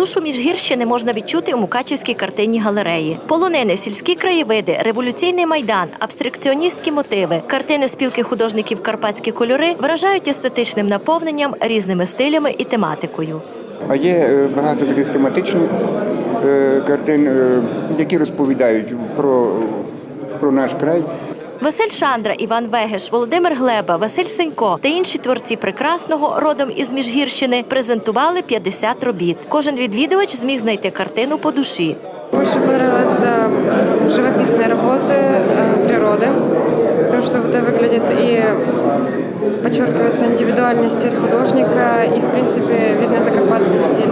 Душу міжгірщини можна відчути у Мукачівській картинній галереї. Полонини, сільські краєвиди, революційний майдан, абстракціоністські мотиви, картини спілки художників Карпатські кольори вражають естетичним наповненням, різними стилями і тематикою. А є е, багато таких тематичних е, картин, е, які розповідають про, про наш край. Василь Шандра, Іван Вегеш, Володимир Глеба, Василь Сенько та інші творці прекрасного родом із Міжгірщини презентували 50 робіт. Кожен відвідувач зміг знайти картину по душі. Больше понравилась э, живописные работы э, природы, потому что вот это выглядит и подчеркивается индивидуальный стиль художника, и, в принципе, видно закарпатский стиль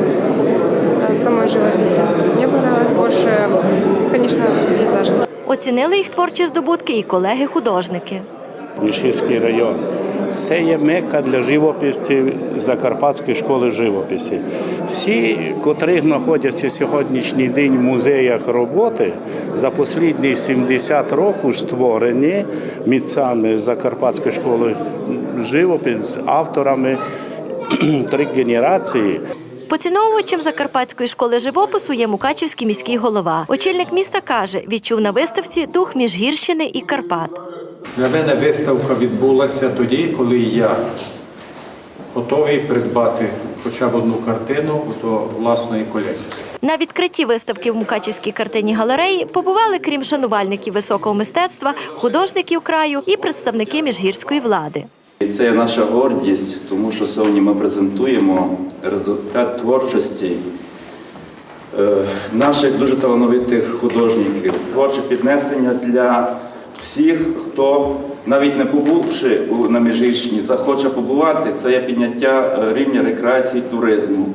э, самой живописи. Мне понравилось больше, конечно, пейзажи. Оцінили їх творчі здобутки і колеги-художники. Мішівський район. Це є мека для живописців Закарпатської школи живописі. Всі, котрі знаходяться сьогоднішній день в музеях роботи, за останні 70 років створені митцями Закарпатської школи живопису, з авторами три генерації. Поціновувачем Закарпатської школи живопису є Мукачівський міський голова. Очільник міста каже, відчув на виставці дух Міжгірщини і Карпат. Для мене виставка відбулася тоді, коли я готовий придбати хоча б одну картину до власної колекції. На відкритті виставки в Мукачівській картинній галереї побували, крім шанувальників високого мистецтва, художників краю і представники міжгірської влади. І це наша гордість, тому що сьогодні ми презентуємо результат творчості е, наших дуже талановитих художників. Творче піднесення для всіх, хто навіть не побувши на Міжгірщині, захоче побувати. Це є підняття е, рівня рекреації туризму.